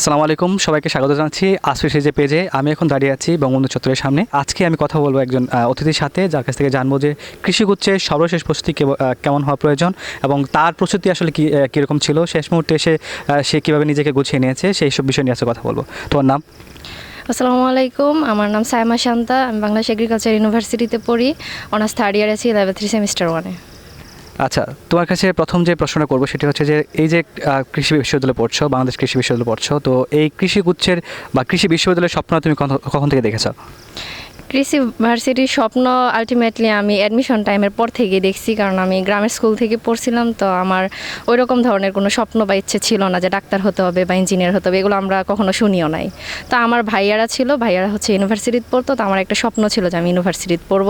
আসসালামু আলাইকুম, সবাইকে স্বাগত জানাচ্ছি আসফিস যে পেজে আমি এখন দাঁড়িয়ে আছি বঙ্গবন্ধু চত্বরের সামনে। আজকে আমি কথা বলব একজন অতিথির সাথে, যার কাছ থেকে জানব যে কৃষিগুচ্ছের সর্বশেষ প্রস্তুতি কেমন হওয়া প্রয়োজন এবং তার প্রস্তুতি আসলে কী কীরকম ছিল। শেষ মুহূর্তে এসে সে কীভাবে নিজেকে গুছিয়ে নিয়েছে, সেই সব বিষয় নিয়ে আজকে কথা বলব। তোমার নাম? আসসালামু আলাইকুম, আমার নাম সায়মা শান্তা। আমি বাংলাদেশ এগ্রিকালচার ইউনিভার্সিটিতে পড়ি। অনার্স থার্ড ইয়ার আছি লেভেল থ্রি সেমিস্টার ওয়ানে আচ্ছা তোমার কাছে প্রথম যে প্রশ্নটা করব সেটি হচ্ছে যে এই যে কৃষি বিশ্ববিদ্যালয়ে পড়ছো, বাংলাদেশ কৃষি বিশ্ববিদ্যালয়ে পড়ছো, তো এই কৃষি গুচ্ছের বা কৃষি বিশ্ববিদ্যালয়ের স্বপ্ন তুমি কখন- থেকে দেখেছ? কৃষি ভার্সিটির স্বপ্ন আলটিমেটলি আমি অ্যাডমিশন টাইমের পর থেকে দেখছি, কারণ আমি গ্রামের স্কুল থেকে পড়ছিলাম, তো আমার ওই রকম ধরনের কোনো স্বপ্ন বা ইচ্ছে ছিল না যে ডাক্তার হতে হবে বা ইঞ্জিনিয়ার হতে হবে, এগুলো আমরা কখনো শুনিও নাই। তো আমার ভাইয়ারা ছিল, ভাইয়ারা হচ্ছে ইউনিভার্সিটিতে পড়তো, তো আমার একটা স্বপ্ন ছিল যে আমি ইউনিভার্সিটিতে পড়ব।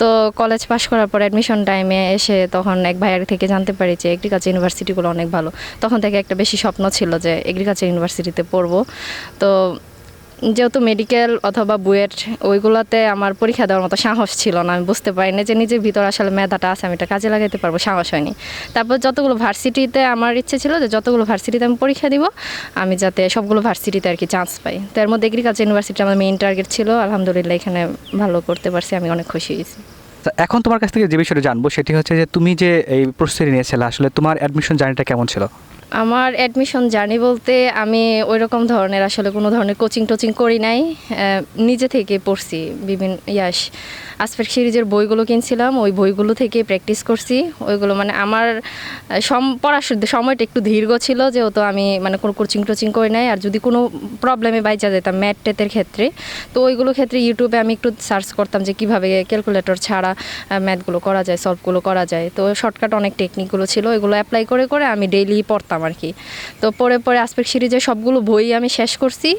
তো কলেজ পাশ করার পর অ্যাডমিশন টাইমে এসে তখন এক ভাইয়ার থেকে জানতে পারি যে এগ্রিকালচার ইউনিভার্সিটিগুলো অনেক ভালো। তখন থেকে একটা বেশি স্বপ্ন ছিল যে এগ্রিকালচার ইউনিভার্সিটিতে পড়ব। তো যেহেতু মেডিকেল অথবা বুয়েট, ওইগুলোতে আমার পরীক্ষা দেওয়ার মতো সাহস ছিল না, আমি বুঝতে পারি না যে নিজের ভিতর আসলে মেধাটা আছে, আমি এটা কাজে লাগাইতে পারব, সাহস হয়নি। তারপর যতগুলো ভার্সিটিতে আমার ইচ্ছে ছিল যে যতগুলো ভার্সিটিতে আমি পরীক্ষা দিব, আমি যাতে সবগুলো ভার্সিটিতে আর কি চান্স পাই। তো এর মধ্যে এগ্রিকালচার ইউনিভার্সিটি আমার মেইন টার্গেট ছিল, আলহামদুলিল্লাহ এখানে ভালো করতে পারছি, আমি অনেক খুশি হয়েছি। এখন তোমার কাছ থেকে যে বিষয়টা জানব, সেটি হচ্ছে যে তুমি যে এই প্রস্তুতি নিয়েছিলে, আসলে তোমার অ্যাডমিশন জার্নিটা কেমন ছিল? আমার অ্যাডমিশন জার্নি বলতে আমি ওই রকম ধরনের আসলে কোনো ধরনের কোচিং টোচিং করি নাই। নিজে থেকে পড়ছি বিভিন্ন ইয়াস আসপেক্ট সিরিজের বইগুলো কিনছিলাম, ওই বইগুলো থেকে প্র্যাকটিস করছি। ওইগুলো মানে আমার সম, পড়ার শুদ্ধ সময়টা একটু দীর্ঘ ছিল, যেহেতু আমি মানে কোনো কোচিং টোচিং করি নাই। আর যদি কোনো প্রবলেমে বাইচা যেতাম ম্যাথ টেতের ক্ষেত্রে, তো ওইগুলো ক্ষেত্রে ইউটিউবে আমি একটু সার্চ করতাম যে কীভাবে ক্যালকুলেটর ছাড়া ম্যাথগুলো করা যায় সলভগুলো করা যায়। তো শর্টকাট অনেক টেকনিকগুলো ছিল, ওইগুলো অ্যাপ্লাই করে করে আমি ডেইলি পড়তাম। আর কি। তো পরে পরে আসপেক্ট সিরিজের সবগুলো বই আমি শেষ করছি।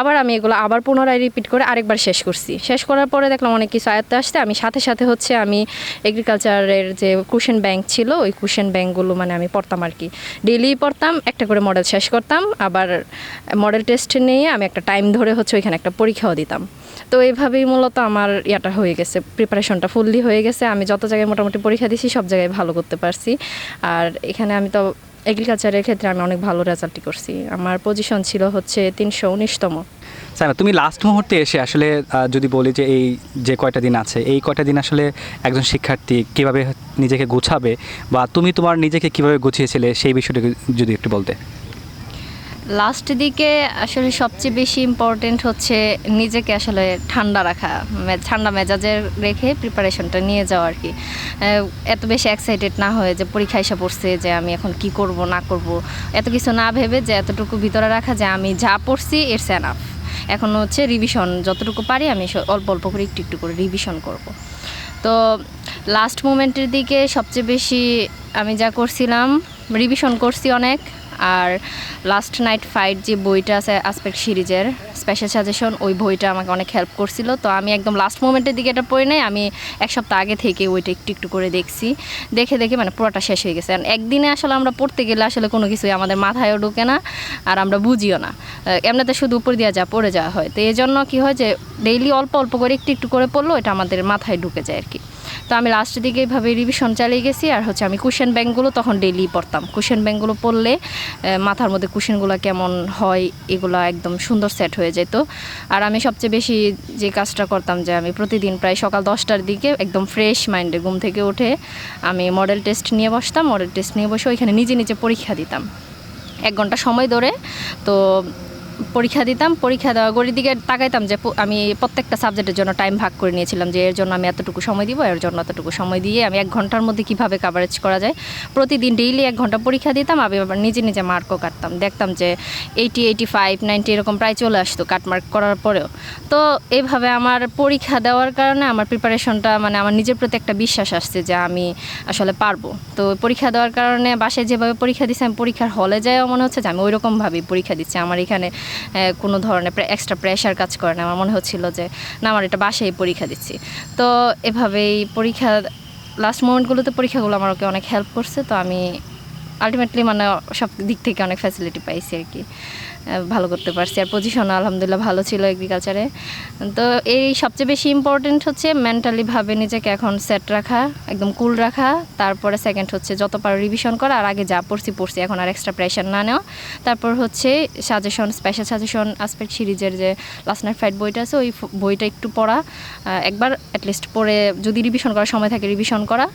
আবার আমি এগুলো আবার পুনরায় রিপিট করে আরেকবার শেষ করছি। শেষ করার পরে দেখলাম অনেক কিছু আয়ত্তে আসতে আমি সাথে সাথে হচ্ছে আমি এগ্রিকালচারের যে কুশন ব্যাংক ছিল, ওই কুশন ব্যাংকগুলো মানে আমি পড়তাম আর কি। ডেইলি পড়তাম, একটা করে মডেল শেষ করতাম। আবার মডেল টেস্ট নিয়ে আমি একটা টাইম ধরে হচ্ছে ওইখানে একটা পরীক্ষাও দিতাম। তো এইভাবেই মূলত আমার ইয়াটা হয়ে গেছে। প্রিপারেশনটা ফুললি হয়ে গেছে। আমি যত জায়গায় মোটামুটি পরীক্ষা দিছি, সব জায়গায় ভালো করতে পারছি। আর এখানে আমি তো এগ্রিকালচারের ক্ষেত্রে আমি অনেক ভালো রেজাল্টই করছি। আমার পজিশন ছিল হচ্ছে তিনশো উনিশতম। সাইমা, তুমি লাস্ট মুহূর্তে এসে আসলে যদি বলি যে এই যে কয়টা দিন আছে, এই কয়টা দিন আসলে একজন শিক্ষার্থী কীভাবে নিজেকে গুছাবে বা তুমি তোমার নিজেকে কীভাবে গুছিয়েছিলে সেই বিষয়টি যদি একটু বলতে। লাস্ট দিকে আসলে সবচেয়ে বেশি ইম্পর্টেন্ট হচ্ছে নিজেকে আসলে ঠান্ডা রাখা ঠান্ডা মেজাজে রেখে প্রিপারেশনটা নিয়ে যাওয়া আর কি। এত বেশি এক্সাইটেড না হয়ে যে পরীক্ষা এসে পড়ছে যে আমি এখন কি করব, না করব। এত কিছু না ভেবে যে এতটুকু ভিতরে রাখা যে আমি যা পড়ছি ইটস এনাফ এখন হচ্ছে রিভিশন যতটুকু পারি আমি অল্প অল্প করে একটু একটু করে রিভিশন করব। তো লাস্ট মোমেন্টের দিকে সবচেয়ে বেশি আমি যা করছিলাম রিভিশন করছি অনেক। আর লাস্ট নাইট ফাইট যে বইটা আছে আসপেক্ট সিরিজের স্পেশাল সাজেশন ওই বইটা আমাকে অনেক হেল্প করছিল। তো আমি একদম লাস্ট মোমেন্টের দিকে এটা পড়ে নাই, আমি এক সপ্তাহ আগে থেকে ওইটা একটু একটু করে দেখছি। দেখে দেখে মানে পুরোটা শেষ হয়ে গেছে। একদিনে আসলে আমরা পড়তে গেলে আসলে কোনো কিছুই আমাদের মাথায়ও ঢোকে না, আর আমরা বুঝিও না। এমনিতে শুধু উপর দিয়ে যা পড়ে যাওয়া হয়। তো এই জন্য কী হয় যে ডেইলি অল্প অল্প করে একটু একটু করে পড়ল এটা আমাদের মাথায় ঢুকে যায় আর কি। তো আমি লাস্টের দিকে এইভাবে রিভিশন চালিয়ে গেছি, আর হচ্ছে আমি কুশন ব্যাংকগুলো তখন ডেইলি পড়তাম। কুশন ব্যাংকগুলো পড়লে মাথার মধ্যে কুশনগুলো কেমন হয়, এগুলো একদম সুন্দর সেট হয়ে যেত। আর আমি সবচেয়ে বেশি যে কাজটা করতাম যে আমি প্রতিদিন প্রায় সকাল দশটার দিকে একদম ফ্রেশ মাইন্ডে ঘুম থেকে উঠে আমি মডেল টেস্ট নিয়ে বসতাম। মডেল টেস্ট নিয়ে বসে ওইখানে নিজে নিজে পরীক্ষা দিতাম। এক ঘণ্টা সময় ধরে, তো পরীক্ষা দিতাম, পরীক্ষা দেওয়া গড়ির দিকে তাকাইতাম যে আমি প্রত্যেকটা সাবজেক্টের জন্য টাইম ভাগ করে নিয়েছিলাম যে এর জন্য আমি এতটুকু সময় দিব, এর জন্য এতটুকু সময় দিয়ে আমি এক ঘণ্টার মধ্যে কীভাবে কাভারেজ করা যায়। প্রতিদিন ডেইলি এক ঘণ্টা পরীক্ষা দিতাম, আমি আবার নিজে নিজে মার্কও কাটতাম। দেখতাম যে এইটি এইটি ফাইভ নাইনটি এরকম প্রায় চলে আসতো কাটমার্ক করার পরেও। তো এইভাবে আমার পরীক্ষা দেওয়ার কারণে আমার প্রিপারেশনটা মানে আমার নিজের প্রতি একটা বিশ্বাস আসছে যে আমি আসলে পারব। তো পরীক্ষা দেওয়ার কারণে বাসায় যেভাবে পরীক্ষা দিচ্ছি আমি পরীক্ষার হলে যায়ও মনে হচ্ছে যে আমি ওই রকমভাবেই পরীক্ষা দিচ্ছি। আমার এখানে কোনো ধরনের এক্সট্রা প্রেশার কাজ করে না। আমার মনে হচ্ছিল যে, না, আমার এটা বাসায় পরীক্ষা দিচ্ছি। তো এভাবেই পরীক্ষা লাস্ট মোমেন্টগুলোতে পরীক্ষাগুলো আমার ওকে অনেক হেল্প করছে। তো আমি আলটিমেটলি মানে সব দিক থেকে অনেক ফ্যাসিলিটি পাইছি আর কি। ভালো করতে পারছি। আর পজিশন আলহামদুলিল্লাহ ভালো ছিল এগ্রিকালচারে তো এই সবচেয়ে বেশি ইম্পর্টেন্ট হচ্ছে মেন্টালিভাবে নিজেকে এখন সেট রাখা, একদম কুল রাখা। তারপরে সেকেন্ড হচ্ছে যত পারো রিভিশন করা। আর আগে যা পড়ছি পড়ছি। এখন আর এক্সট্রা প্রেশার না নেওয়া। তারপর হচ্ছে সাজেশন স্পেশাল সাজেশন আসপেক্ট সিরিজের যে লাস্ট নাইট ফাইট বইটা আছে, ওই বইটা একটু পড়া। একবার অ্যাটলিস্ট পড়ে যদি রিভিশন করার সময় থাকে রিভিশন করা।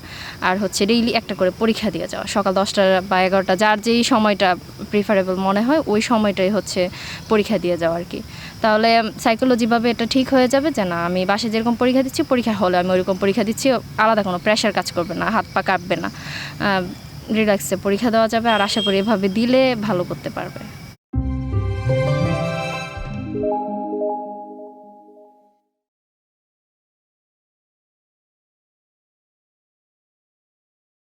আর হচ্ছে ডেইলি একটা করে পরীক্ষা দিয়ে যাওয়া। সকাল দশটা বা এগারোটা, যার যেই সময়টা প্রিফারেবল মনে হয়, ওই সময়টাই হচ্ছে পরীক্ষা দিয়ে যাওয়া আর কি। তাহলে সাইকোলজিভাবে এটা ঠিক হয়ে যাবে যে না, আমি বাসে যেরকম পরীক্ষা দিচ্ছি, পরীক্ষা হলে আমি ওইরকম পরীক্ষা দিচ্ছি, আলাদা কোনো প্রেশার কাজ করবে না, হাত পা কাঁপবে না। রিল্যাক্সে পরীক্ষা দেওয়া যাবে আর আশা করি এভাবে দিলে ভালো করতে পারবে।